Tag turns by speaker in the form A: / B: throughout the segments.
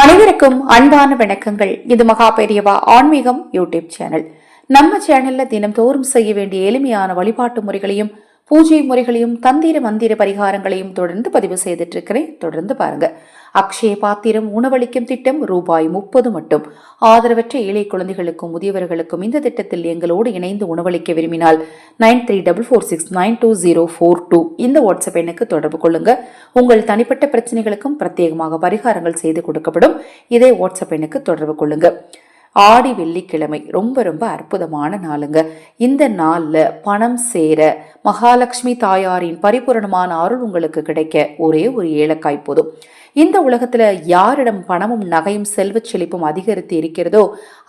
A: அனைவருக்கும் அன்பான வணக்கங்கள். இது மகா பெரியவா ஆன்மீகம் யூடியூப் சேனல். நம்ம சேனல்ல தினம்தோறும் செய்ய வேண்டிய எளிமையான வழிபாட்டு முறைகளையும் பூஜை முறைகளையும் தந்திர மந்திர பரிகாரங்களையும் தொடர்ந்து பதிவு செய்துட்டு இருக்கிறேன் தொடர்ந்து பாருங்க. அக்ஷய பாத்திரம் உணவளிக்கும் திட்டம் ரூபாய் முப்பது மட்டும். ஆதரவற்ற ஏழை குழந்தைகளுக்கும் முதியவர்களுக்கும் இந்த திட்டத்தில் எங்களோடு இணைந்து உணவளிக்க விரும்பினால் nine three double four six nine two zero four two இந்த வாட்ஸ்அப் எண்ணுக்கு தொடர்பு கொள்ளுங்க. உங்கள் தனிப்பட்ட பிரச்சனைகளுக்கும் பிரத்யேகமாக பரிகாரங்கள் செய்து கொடுக்கப்படும். இதே வாட்ஸ்அப் எண்ணுக்கு தொடர்பு கொள்ளுங்க. ஆடி வெள்ளிக்கிழமை. ரொம்ப ரொம்ப அற்புதமான நாளுங்க. இந்த நாளில் பணம் சேர மகாலட்சுமி தாயாரின் பரிபூரணமான அருள் உங்களுக்கு கிடைக்க ஒரே ஒரு ஏலக்காய் போதும். இந்த உலகத்துல யாரிடம் பணமும் நகையும் செல்வச் செழிப்பும் அதிகரித்து இருக்கிறதோ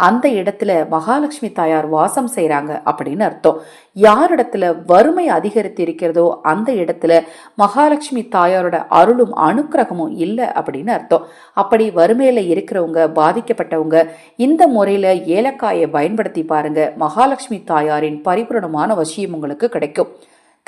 A: அந்த இடத்துல மகாலட்சுமி தாயார் வாசம் செய்கிறாங்க அப்படின்னு அர்த்தம். யாரிடத்துல வறுமை அதிகரித்து இருக்கிறதோ அந்த இடத்துல மகாலட்சுமி தாயாரோட அருளும் அனுக்கிரகமும் இல்லை அப்படின்னு அர்த்தம். அப்படி வறுமையில இருக்கிறவங்க பாதிக்கப்பட்டவங்க இந்த முறையில ஏலக்காயை பயன்படுத்தி பாருங்க. மகாலட்சுமி தாயாரின் பரிபூரணமான வசியம் உங்களுக்கு கிடைக்கும்.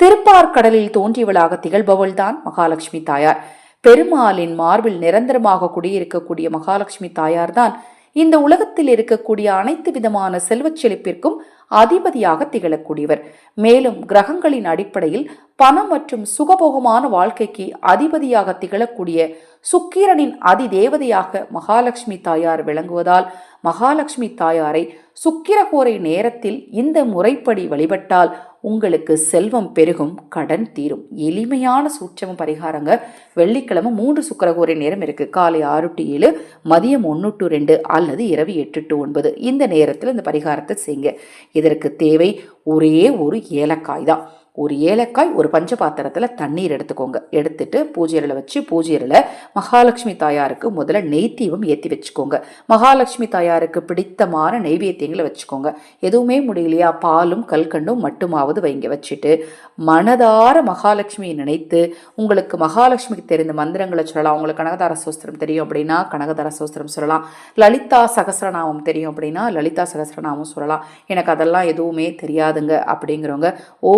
A: திருப்பார்கடலில் தோன்றியவளாக திகழ்பவள் தான் மகாலட்சுமி தாயார். பெருமாளின் மார்பில் நிரந்தரமாக குடியிருக்கக்கூடிய மகாலட்சுமி தாயார்தான் இந்த உலகத்தில் இருக்கக்கூடிய அனைத்து விதமான செல்வச் செழிப்பிற்கும் அதிபதியாக திகழக்கூடியவர். மேலும் கிரகங்களின் அடிப்படையில் பணம் மற்றும் சுகபோகமான வாழ்க்கைக்கு அதிபதியாக திகழக்கூடிய சுக்கிரனின் அதிதேவதையாக மகாலட்சுமி தாயார் விளங்குவதால் மகாலட்சுமி தாயாரை சுக்கிரகோரை நேரத்தில் இந்த முறைப்படி வழிபட்டால் உங்களுக்கு செல்வம் பெருகும் கடன் தீரும். எளிமையான சூட்சம பரிகாரங்க. வெள்ளிக்கிழமை மூன்று சுக்கரகோரை நேரம் இருக்கு. காலை ஆறு டு ஏழு மதியம் ஒன்று டு ரெண்டு அல்லது இரவு எட்டு டு ஒன்பது. இந்த நேரத்தில் இந்த பரிகாரத்தை செய்யுங்க. இதற்கு தேவை ஒரே ஒரு ஏலக்காய் தான். ஒரு ஏலக்காய் ஒரு பஞ்ச பாத்திரத்தில் தண்ணீர் எடுத்துக்கோங்க. எடுத்துட்டு பூஜையில் வச்சு பூஜையில் மகாலட்சுமி தாயாருக்கு முதல்ல நெய் ஏற்றி வச்சுக்கோங்க. மகாலட்சுமி தாயாருக்கு பிடித்தமான நெய்வேத்தியங்களை வச்சுக்கோங்க. எதுவுமே முடியலையா? பாலும் கல்கண்டும் மட்டுமாவது வைங்க. வச்சுட்டு மனதார மகாலட்சுமியை நினைத்து உங்களுக்கு மகாலட்சுமிக்கு தெரிந்த மந்திரங்களை சொல்லலாம். உங்களுக்கு கனகதார சோஸ்திரம் தெரியும் அப்படின்னா கனகதார சோஸ்திரம் சொல்லலாம். லலிதா சகசரநாமம் தெரியும் அப்படின்னா லலிதா சகஸ்ரநாமம் சொல்லலாம். எனக்கு அதெல்லாம் எதுவுமே தெரியாதுங்க அப்படிங்கிறவங்க ஓ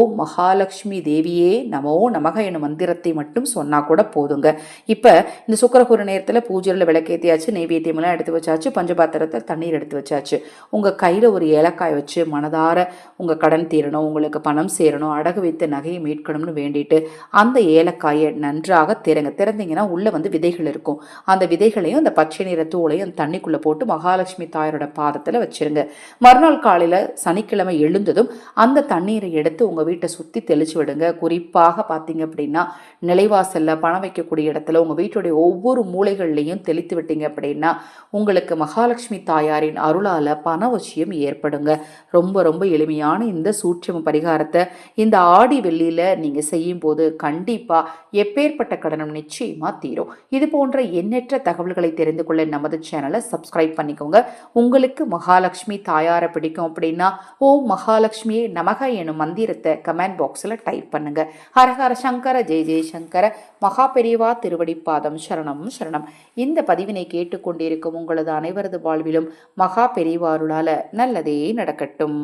A: மகாலட்சுமி தேவியே நமோ நமக எனும் மந்திரத்தை மட்டும் சொன்னா கூட போதுங்க. இப்போ இந்த சுக்கரகுரு நேரத்தில் பூஜையில் விளக்கேற்றியாச்சு நெய்வேத்தியமெல்லாம் எடுத்து வச்சாச்சு பஞ்சபாத்திரத்தில் தண்ணீர் எடுத்து வச்சாச்சு. உங்கள் கையில் ஒரு ஏலக்காய் வச்சு மனதார உங்கள் கடன் தீரணும் உங்களுக்கு பணம் சேரணும் அடகு வைத்த நகையை மீட்கணும்னு வேண்டிட்டு அந்த ஏலக்காயை நன்றாக திறங்க திறந்தீங்கன்னா உள்ளே வந்து விதைகள் இருக்கும். அந்த விதைகளையும் அந்த பச்சை நிற தூளையும் அந்த தண்ணிக்குள்ளே போட்டு மகாலட்சுமி தாயாரோட பாதத்தில் வச்சிருங்க. மறுநாள் காலையில் சனிக்கிழமை எழுந்ததும் அந்த தண்ணீரை எடுத்து உங்கள் வீட்டை சுற்றி சுற்றி தெளிச்சு விடுங்க. குறிப்பாக பார்த்தீங்க அப்படின்னா நிலைவாசலில் பணம் வைக்கக்கூடிய இடத்துல உங்கள் வீட்டுடைய ஒவ்வொரு மூளைகள்லையும் தெளித்து விட்டீங்க அப்படின்னா உங்களுக்கு மகாலட்சுமி தாயாரின் அருளால் பணவசியம் ஏற்படுங்க. ரொம்ப ரொம்ப எளிமையான இந்த சூட்சம பரிகாரத்தை இந்த ஆடி வெள்ளியில் நீங்கள் செய்யும் போது கண்டிப்பாக எப்பேற்பட்ட கடனும் நிச்சயமாக தீரும். இது போன்ற எண்ணற்ற தகவல்களை தெரிந்து கொள்ள நமது சேனலை சப்ஸ்கிரைப் பண்ணிக்கோங்க. உங்களுக்கு மகாலட்சுமி தாயாரை பிடிக்கும் அப்படின்னா ஓ மகாலட்சுமியே நமக எனும் மந்திரத்தை கமெண்ட் பாக்ஸில் டைப் பண்ணுங்க. ஹரஹர சங்கர ஜெய ஜெயசங்கர மகா பெரியவா திருவடிப்பாதம் சரணம் சரணம். இந்த பதிவினை கேட்டுக்கொண்டிருக்கும் உங்களது அனைவரது வாழ்விலும் மகா பெரியவாருளால நல்லதே நடக்கட்டும்.